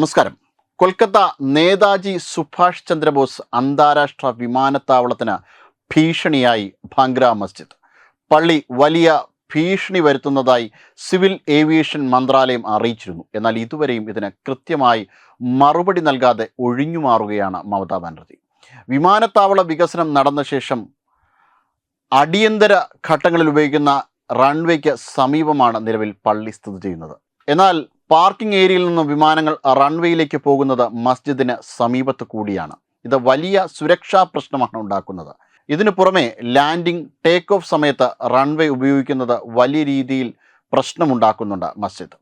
നമസ്കാരം. കൊൽക്കത്ത നേതാജി സുഭാഷ് ചന്ദ്രബോസ് അന്താരാഷ്ട്ര വിമാനത്താവളത്തിന് ഭീഷണിയായി ഭാംഗ്ര മസ്ജിദ്. പള്ളി വലിയ ഭീഷണി വരുത്തുന്നതായി സിവിൽ ഏവിയേഷൻ മന്ത്രാലയം അറിയിച്ചിരുന്നു. എന്നാൽ ഇതുവരെയും ഇതിന് കൃത്യമായി മറുപടി നൽകാതെ ഒഴിഞ്ഞു മാറുകയാണ് മമതാ ബാനർജി. വിമാനത്താവള വികസനം നടന്ന ശേഷം അടിയന്തര ഘട്ടങ്ങളിൽ ഉപയോഗിക്കുന്ന റൺവേക്ക് സമീപമാണ് നിലവിൽ പള്ളി സ്ഥിതി ചെയ്യുന്നത്. എന്നാൽ പാർക്കിംഗ് ഏരിയയിൽ നിന്നും വിമാനങ്ങൾ റൺവേയിലേക്ക് പോകുന്നത് മസ്ജിദിന് സമീപത്ത് കൂടിയാണ്. ഇത് വലിയ സുരക്ഷാ പ്രശ്നമാണ് ഉണ്ടാക്കുന്നത്. ഇതിനു പുറമെ ലാൻഡിംഗ് ടേക്ക് ഓഫ് സമയത്ത് റൺവേ ഉപയോഗിക്കുന്നത് വലിയ രീതിയിൽ പ്രശ്നമുണ്ടാക്കുന്നുണ്ട് മസ്ജിദ്.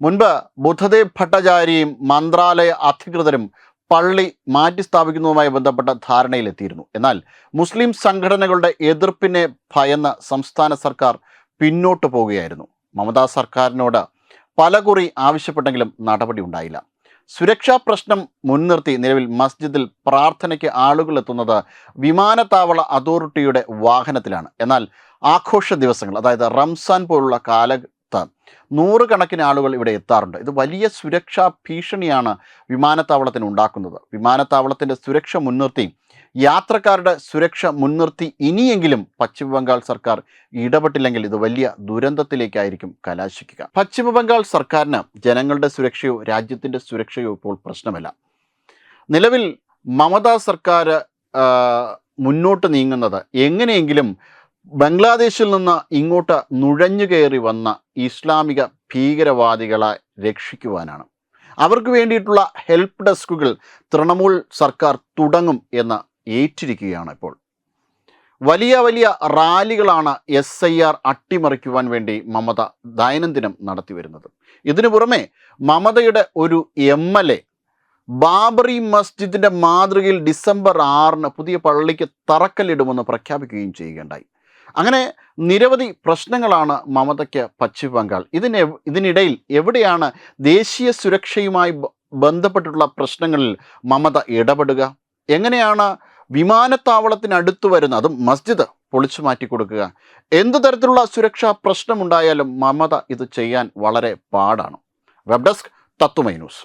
മുൻപ് ബുദ്ധദേവ് ഭട്ടാചാര്യയും മന്ത്രാലയ അധികൃതരും പള്ളി മാറ്റി സ്ഥാപിക്കുന്നതുമായി ബന്ധപ്പെട്ട ധാരണയിലെത്തിയിരുന്നു. എന്നാൽ മുസ്ലിം സംഘടനകളുടെ എതിർപ്പിനെ ഭയന്ന് സംസ്ഥാന സർക്കാർ പിന്നോട്ട് പോവുകയായിരുന്നു. മമതാ സർക്കാരിനോട് പലകുറി ആവശ്യപ്പെട്ടെങ്കിലും നടപടി ഉണ്ടായില്ല. സുരക്ഷാ പ്രശ്നം മുൻനിർത്തി നിലവിൽ മസ്ജിദിൽ പ്രാർത്ഥനയ്ക്ക് ആളുകൾ എത്തുന്നത് വിമാനത്താവള അതോറിറ്റിയുടെ വാഹനത്തിലാണ്. എന്നാൽ ആഘോഷ ദിവസങ്ങൾ അതായത് റംസാൻ പോലുള്ള കാലത്ത് നൂറുകണക്കിന് ആളുകൾ ഇവിടെ എത്താറുണ്ട്. ഇത് വലിയ സുരക്ഷാ ഭീഷണിയാണ് വിമാനത്താവളത്തിന് ഉണ്ടാക്കുന്നത്. വിമാനത്താവളത്തിന്റെ സുരക്ഷ മുൻനിർത്തി യാത്രക്കാരുടെ സുരക്ഷ മുൻനിർത്തി ഇനിയെങ്കിലും പശ്ചിമബംഗാൾ സർക്കാർ ഇടപെട്ടില്ലെങ്കിൽ ഇത് വലിയ ദുരന്തത്തിലേക്കായിരിക്കും കലാശിക്കുക. പശ്ചിമബംഗാൾ സർക്കാരിന് ജനങ്ങളുടെ സുരക്ഷയോ രാജ്യത്തിന്റെ സുരക്ഷയോ ഇപ്പോൾ പ്രശ്നമല്ല. നിലവിൽ മമതാ സർക്കാർ മുന്നോട്ട് നീങ്ങുന്നത് എങ്ങനെയെങ്കിലും ബംഗ്ലാദേശിൽ നിന്ന് ഇങ്ങോട്ട് നുഴഞ്ഞു കയറി വന്ന ഇസ്ലാമിക ഭീകരവാദികളെ രക്ഷിക്കുവാനാണ്. അവർക്ക് വേണ്ടിയിട്ടുള്ള ഹെൽപ്പ് ഡെസ്കുകൾ തൃണമൂൽ സർക്കാർ തുടങ്ങും എന്ന് ഏറ്റിരിക്കുകയാണ് ഇപ്പോൾ. വലിയ വലിയ റാലികളാണ് എസ് ഐ ആർ അട്ടിമറിക്കുവാൻ വേണ്ടി മമത ദൈനംദിനം നടത്തി വരുന്നത്. ഇതിനു പുറമെ മമതയുടെ ഒരു എം എൽ എ ബാബറി മസ്ജിദിന്റെ മാതൃകയിൽ ഡിസംബർ ആറിന് പുതിയ പള്ളിക്ക് തറക്കല്ലിടുമെന്ന് പ്രഖ്യാപിക്കുകയും ചെയ്യുകയുണ്ടായി. അങ്ങനെ നിരവധി പ്രശ്നങ്ങളാണ് മമതയ്ക്ക് പശ്ചിമ ബംഗാൾ ഇതിന് ഇതിനിടയിൽ എവിടെയാണ് ദേശീയ സുരക്ഷയുമായി ബന്ധപ്പെട്ടിട്ടുള്ള പ്രശ്നങ്ങളിൽ മമത ഇടപെടുക? എങ്ങനെയാണ് വിമാനത്താവളത്തിനടുത്ത് വരുന്ന അതും മസ്ജിദ് പൊളിച്ചു മാറ്റി കൊടുക്കുക. എന്ത് തരത്തിലുള്ള സുരക്ഷാ പ്രശ്നമുണ്ടായാലും മമത ഇത് ചെയ്യാൻ വളരെ പാടാണ്. വെബ് ഡെസ്ക് തത്തുമൈ ന്യൂസ്.